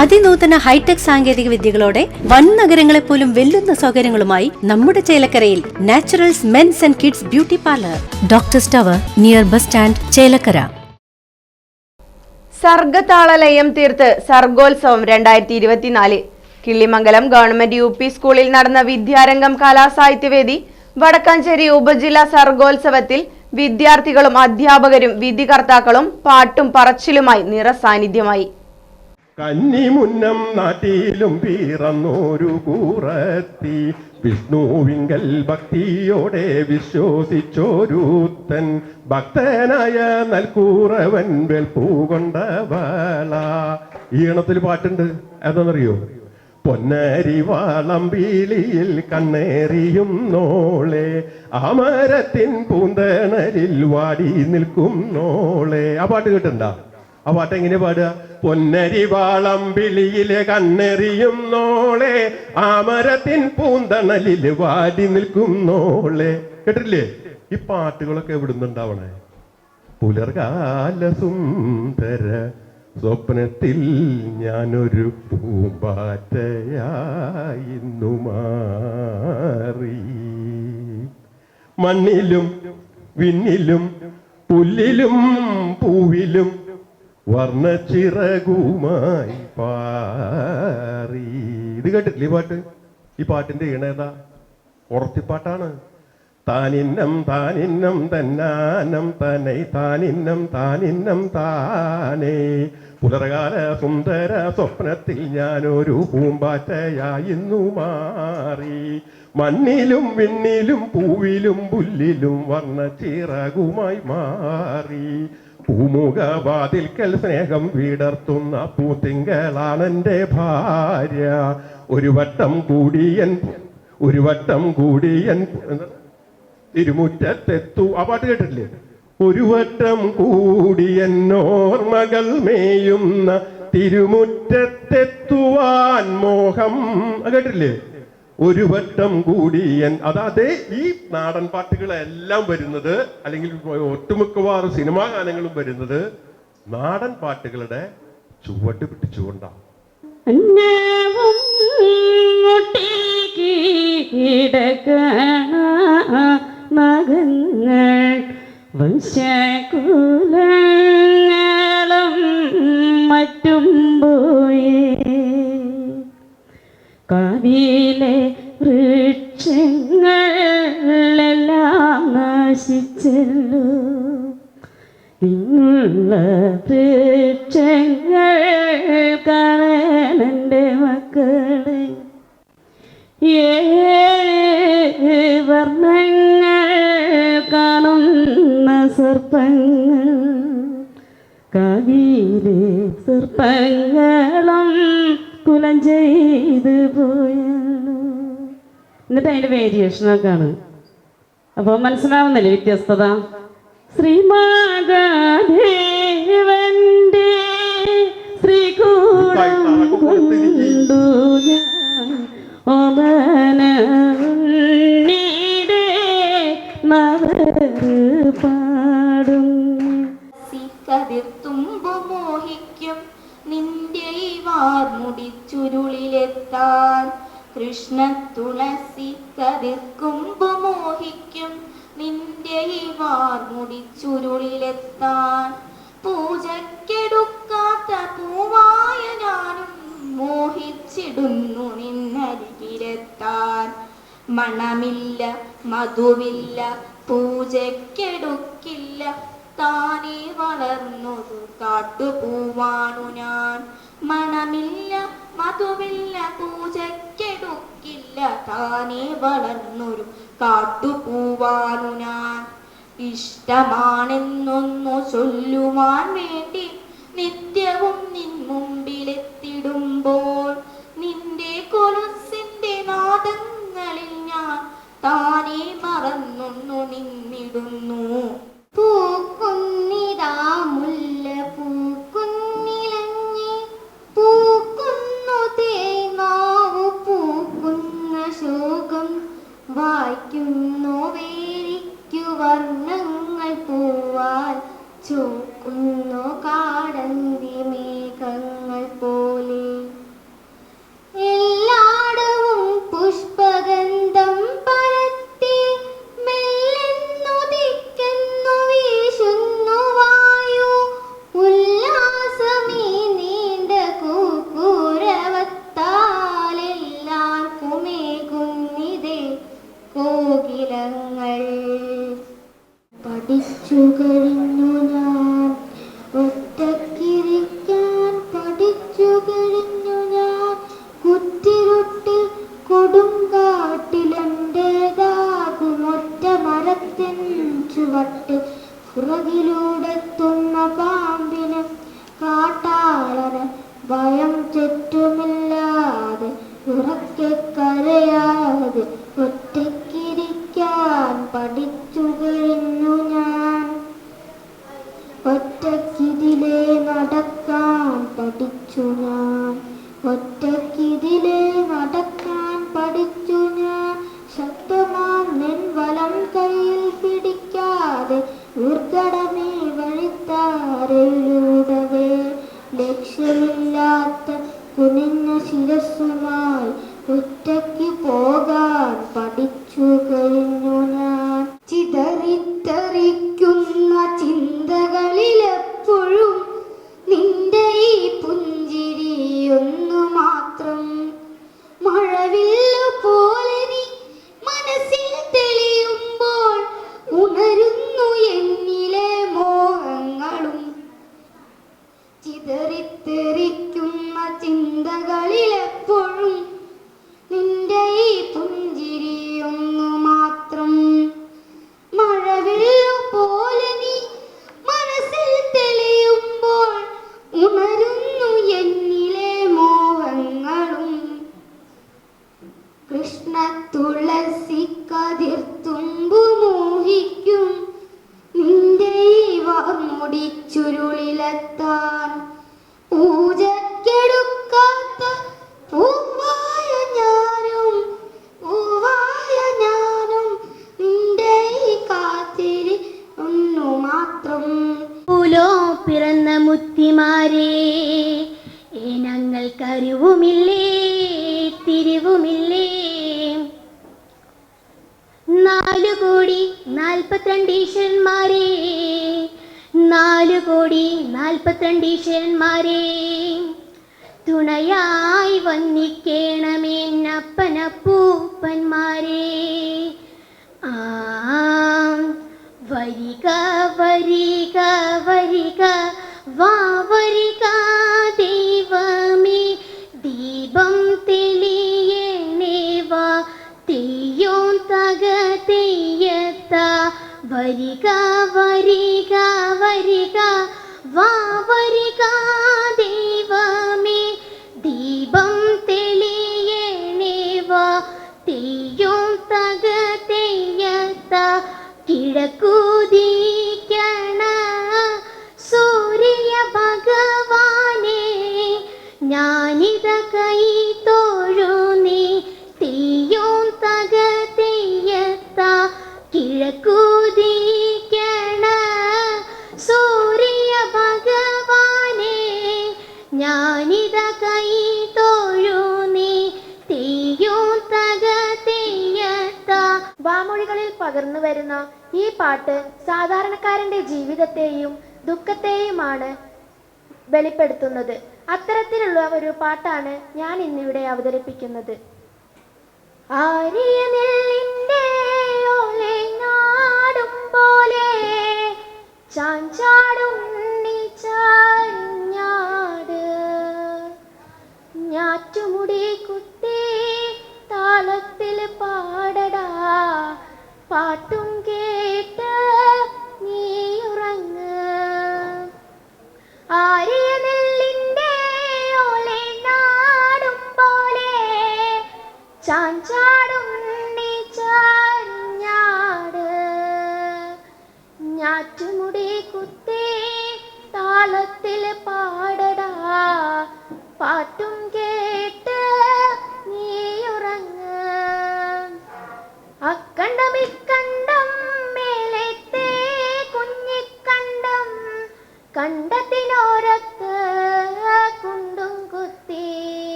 അതിനൂതന hi tech സാങ്കേതിക വിദ്യകളോടെ വൻ നഗരങ്ങളെ പോലും വെല്ലുന്ന സൗകര്യങ്ങളുമായി നമ്മുടെ ചേലക്കരയിൽ naturals men's and kids beauty parlour. Doctor's tower near bus stand Chelakkara. സർഗതാളലയം തീർത്ത് സർഗോത്സവം രണ്ടായിരത്തി ഇരുപത്തിനാല് കിള്ളിമംഗലം ഗവൺമെന്റ് യു പി സ്കൂളിൽ നടന്ന വിദ്യാരംഗം കലാസാഹിത്യവേദി വടക്കാഞ്ചേരി ഉപജില്ലാ സർഗോത്സവത്തിൽ വിദ്യാർത്ഥികളും അധ്യാപകരും വിധികർത്താക്കളും പാട്ടും പറച്ചിലുമായി നിറസാന്നിധ്യമായി. കന്നിമുന്നം നാട്ടിലും പിറന്നൊരു കൂറത്തി. വിഷ്ണുവിങ്കൽ ഭക്തിയോടെ വിശ്വസിച്ചോരുത്തൻ. ഭക്തനായ നൽകൂറവൻ വെൽപ്പൂകൊണ്ട വേള. ഈ ഈണത്തിൽ പാട്ടുണ്ട്. അതെന്നറിയോ പൊന്നരിവാളം വീളിയിൽ കണ്ണേറിയും നോളെ. അമരത്തിൻ പൂന്തണലിൽ വാടി നിൽക്കും നോളെ. ആ പാട്ട് കേട്ടിട്ടുണ്ടോ? ആ പാട്ട് എങ്ങനെ പാടുക? പൊന്നരി വാളം വിളിയിലെ കണ്ണെറിയും നോളെ ആമരത്തിൻ പൂന്തണലിൽ വാടി നിൽക്കും നോളെ. കേട്ടില്ലേ ഈ പാട്ടുകളൊക്കെ എവിടുന്നുണ്ടാവണേ? പുലർകാല സുന്ദര സ്വപ്നത്തിൽ ഞാനൊരു പൂമ്പാറ്റയായിന്നു മാറി. മണ്ണിലും വിണ്ണിലും പുല്ലിലും പൂവിലും വർണച്ചിറകുമായി പാറി. ഇത് കേട്ടിട്ടില്ല ഈ പാട്ട്? ഈ പാട്ടിന്റെ ഈണേതാ ഉറത്തിപ്പാട്ടാണ് താനിന്നം താനിന്നം തന്നാനം തന്നെ താനിന്നം താനിന്നം താനേ. പുലർകാല സുന്ദര സ്വപ്നത്തിൽ ഞാനൊരു പൂമ്പാറ്റയായിന്നു മാറി. മണ്ണിലും വിണ്ണിലും പൂവിലും പുല്ലിലും വർണ ചിറകുമായി മാറി. പൂമുഖവാതിൽക്കൽ സ്നേഹം വീടർത്തുന്ന പൂത്തിങ്കളാണെന്റെ ഭാര്യ. ഒരു വട്ടം കൂടിയൻ ഒരു വട്ടം കൂടിയൻ തിരുമുറ്റത്തെത്തു. ആ പാട്ട് കേട്ടിട്ടില്ലേ? ഒരു വട്ടം കൂടിയൻ ഓർമ്മകൾ മേയുന്ന തിരുമുറ്റത്തെത്തുവാൻ മോഹം. കേട്ടില്ലേ ഒരു വട്ടം കൂടിയൻ അതാതെ ഈ നാടൻ പാട്ടുകളെല്ലാം വരുന്നത് അല്ലെങ്കിൽ ഒട്ടുമിക്കവാറും സിനിമാ ഗാനങ്ങളും വരുന്നത് നാടൻ പാട്ടുകളുടെ ചുവട് പിടിച്ചുകൊണ്ടാണ് മകങ്ങൾ വംശകുലങ്ങളും കവിയിലെ സർപ്പങ്ങളും കുലം ചെയ്ത് പോയല്ലോ. എന്നിട്ട് അതിന്റെ വേരിയേഷനൊക്കെയാണ് അപ്പോൾ മനസ്സിലാവുന്നില്ലേ വ്യത്യസ്തത? ശ്രീമാകാദേവന്റെ ശ്രീകൂടം കൊണ്ടു നിന്റെ ഈ വാർമുടിച്ചുരുളിലെത്താൻ കൃഷ്ണ തുളസി കതിർക്കുമ്പ് മോഹിക്കും നിന്റെ ഈ വാർമുടിച്ചുരുളിലെത്താൻ പൂജക്കെടുക്കാത്ത പൂവായ ഞാനും മോഹിച്ചിടുന്നു നിന്നരികിലെത്താൻ. മണമില്ല മധുവില്ല പൂജക്കെടുക്കില്ല താനേ വളർന്നൊരു കാട്ടുപൂവാണു ഞാൻ. മണമില്ല മധുവില്ല പൂജക്കെടുക്കില്ല താനേ വളർന്നൊരു കാട്ടുപൂവാണു ഞാൻ. ഇഷ്ടമാണെന്നൊന്നു ചൊല്ലുവാൻ വേണ്ടി നിത്യവും നിൻ മുമ്പിലെത്തിടുമ്പോൾ നിന്റെ കൊലുസിന്റെ നാദങ്ങളിൽ ഞാൻ താനേ മറന്നൊന്നു നിന്നിടുന്നു. പൂക്കുന്നിതാ മുല്ല പൂക്കുന്നിലഞ്ഞി. പൂക്കുന്നു തേനാവു പൂക്കുന്ന ശോകം. വായിക്കുന്നു വേരിക്കു കോകിലങ്ങൾ പഠിച്ചു കഴിഞ്ഞു ഞാൻ മരിച്ചുകഴിഞ്ഞു ഞാൻ ഒറ്റക്കിതിലേ നടക്കാൻ പഠിച്ചു ഞാൻ. ഈശ്വരന്മാരെ നാല് കോടി നാൽപ്പത്തിരണ്ട് ഈശ്വരന്മാരെ തുണയായി വന്നിക്കേണമേനപ്പനപ്പൂപ്പന്മാരെ ആ വരിക വരിക വരിക വാ വരിക. Hari Ka. പാട്ടാണ് ഞാൻ ഇന്നിവിടെ അവതരിപ്പിക്കുന്നത്. ഞാറ്റുമുടി കുത്തി താളത്തിൽ പാടടാ പാട്ടും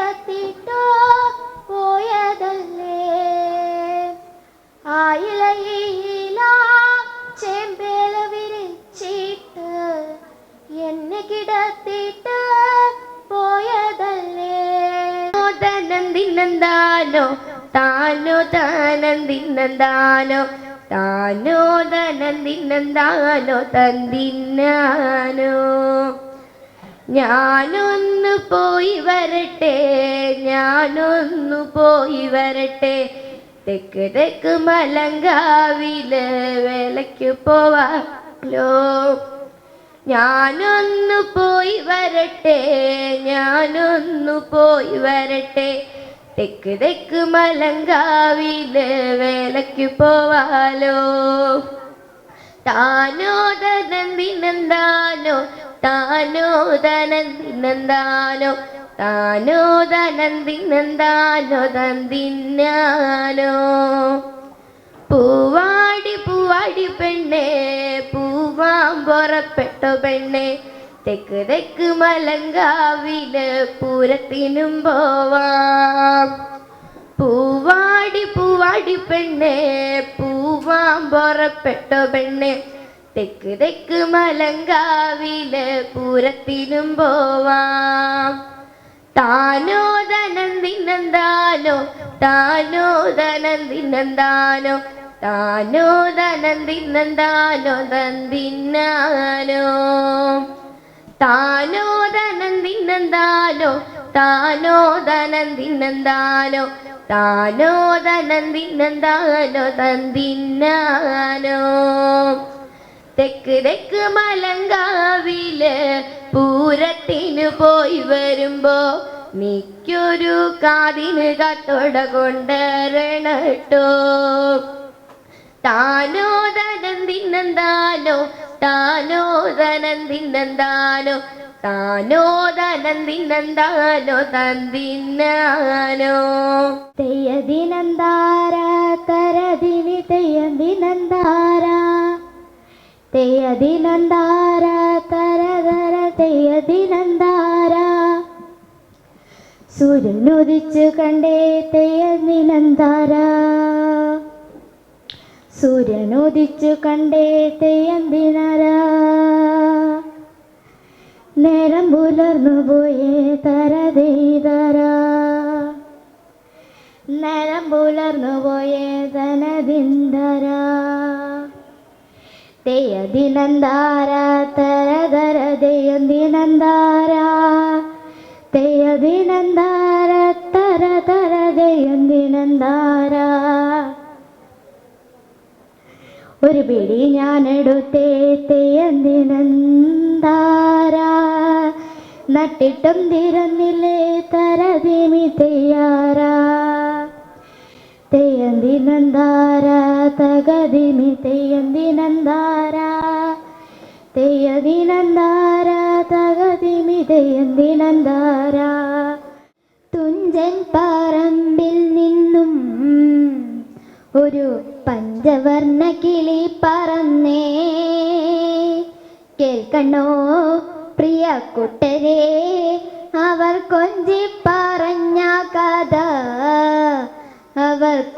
ഉയർത്തിട്ടോ പോയതല്ലേ? ആയിലയില ചെമ്പേല വിരിച്ചിട്ട് എന്നെ കിടത്തിട്ട് പോയതല്ലേ? തനന്തിന്നെന്താലോ താനോ തനന്തിന്നെന്താലോ താനോ തനന്തിന്നെന്താലോ തന്തിന്നാനോ ഞാനൊന്നു പോയി വരട്ടെ ഞാനൊന്നു പോയി വരട്ടെ. തെക്ക് തെക്ക് മലങ്കാവിൽ വേലയ്ക്ക് പോവാലോ. ഞാനൊന്നു പോയി വരട്ടെ ഞാനൊന്നു പോയി വരട്ടെ. തെക്ക് തെക്ക് മലങ്കാവിൽ വേലയ്ക്ക് പോവാലോ. താനോ തനന്തിനെന്താനോ താനോ ധനന്തിനെന്താലോ താനോ ധനന്തിനെന്താലോ തന്തിന്നാലോ? പൂവാടി പൂവാടി പെണ്ണെ പൂവാൻ പുറപ്പെട്ടു പെണ്ണെ തെക്ക് തെക്ക് മലങ്കാവിൽ പൂരത്തിനും പോവാം. പൂവാടി പൂവാടി പെണ്ണെ പൂവാൻ പുറപ്പെട്ടു പെണ്ണെ തെക്ക് തെക്ക് മലങ്കാവിൽ പൂരത്തിനും പോവാം. താനോ ധനന്തിനന്താനോ താനോ ധനന്തിനന്താനോ താനോ ധനന്തിനന്താനോ തന്തിന്നാനോ താനോ ധനന്തിനന്താനോ താനോ ധനന്തിനന്താനോ താനോ ധനന്തിനന്താനോ തന്തിന്നാനോ തെക്ക് തെക്ക് മലങ്കാവിൽ പൂരത്തിനു പോയി വരുമ്പോ നിക്കൊരു കാതിന് കത്തോട കൊണ്ടരണട്ടോ താനോ ധനം തിന്നന്താനോ താനോ ധനം തിന്നന്താനോ താനോ ധനം തിന്നന്താനോ തന്തിന്നാനോ തെയ്യദിനന്താര തരതിന് തെയ്യദിനന്താര തെയ്യദിനന്താര തരതര തെയ്യദിനന്താര സൂര്യനുദിച്ചു കണ്ടേ തെയ്യദിനന്താര സൂര്യനുദിച്ചു കണ്ടേ തെയ്യന്തിനാര നേരം പുലർന്നു പോയേ തരതെയ്തര നേരം പുലർന്നു പോയേ തനദിന്ദര തെയ്യദിനന്താര ദിനന്ദാര തര തര ദയ ദിനന്ദാര ഒരു പിടി ഞാൻ എടുത്തേ തെയ്യന്തിനന്താര നട്ടിട്ടും തിരന്നില്ലേ തരതിമി തെയ്യാറ. തെയ്യന്തിനന്താര തകതിമി തെയ്യന്തിനന്താര. തെയ്യതിനന്താര തകതിമി തെയ്യന്തിനന്താര. തുഞ്ചൻ പറമ്പിൽ നിന്നും ഒരു പഞ്ചവർണ കിളി പറന്നേ. കേൾക്കണോ പ്രിയ കുട്ടരേ അവർ കൊഞ്ചി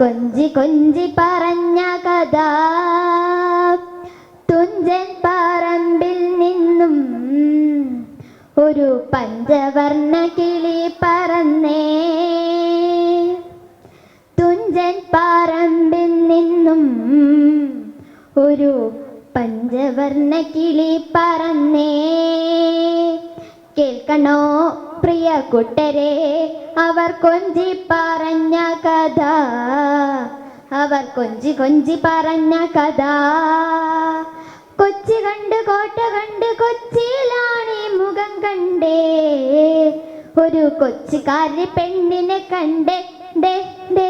കൊഞ്ചി കൊഞ്ചി പറഞ്ഞ കഥ. തുഞ്ചൻ പറമ്പിൽ നിന്നും ഒരു പഞ്ചവർണ കിളി പറന്നേ. തുഞ്ചൻ പറമ്പിൽ നിന്നും ഒരു പഞ്ചവർണ കിളി പറന്നേ. കേൾക്കണോ? പ്രിയ കുട്ടരെ അവർ കൊഞ്ചി പറഞ്ഞ കഥ. അവർ കൊഞ്ചി കൊഞ്ചി പറഞ്ഞ കഥ. കൊച്ചി കണ്ട് കോട്ട കണ്ട് കൊച്ചിയിലാണ് മുഖം കണ്ടേ. ഒരു കൊച്ചുകാരി പെണ്ണിനെ കണ്ടേ ഡേ ഡേ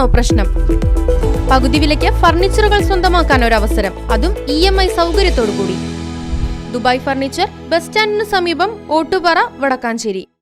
വിലയാണോ പ്രശ്നം? പകുതി വിലയ്ക്ക് ഫർണിച്ചറുകൾ സ്വന്തമാക്കാൻ ഒരു അവസരം അതും ഇ എം ഐ സൗകര്യത്തോടു കൂടി ദുബായ് ഫർണിച്ചർ ബസ് സ്റ്റാൻഡിന് സമീപം ഓട്ടുപാറ വടക്കാഞ്ചേരി.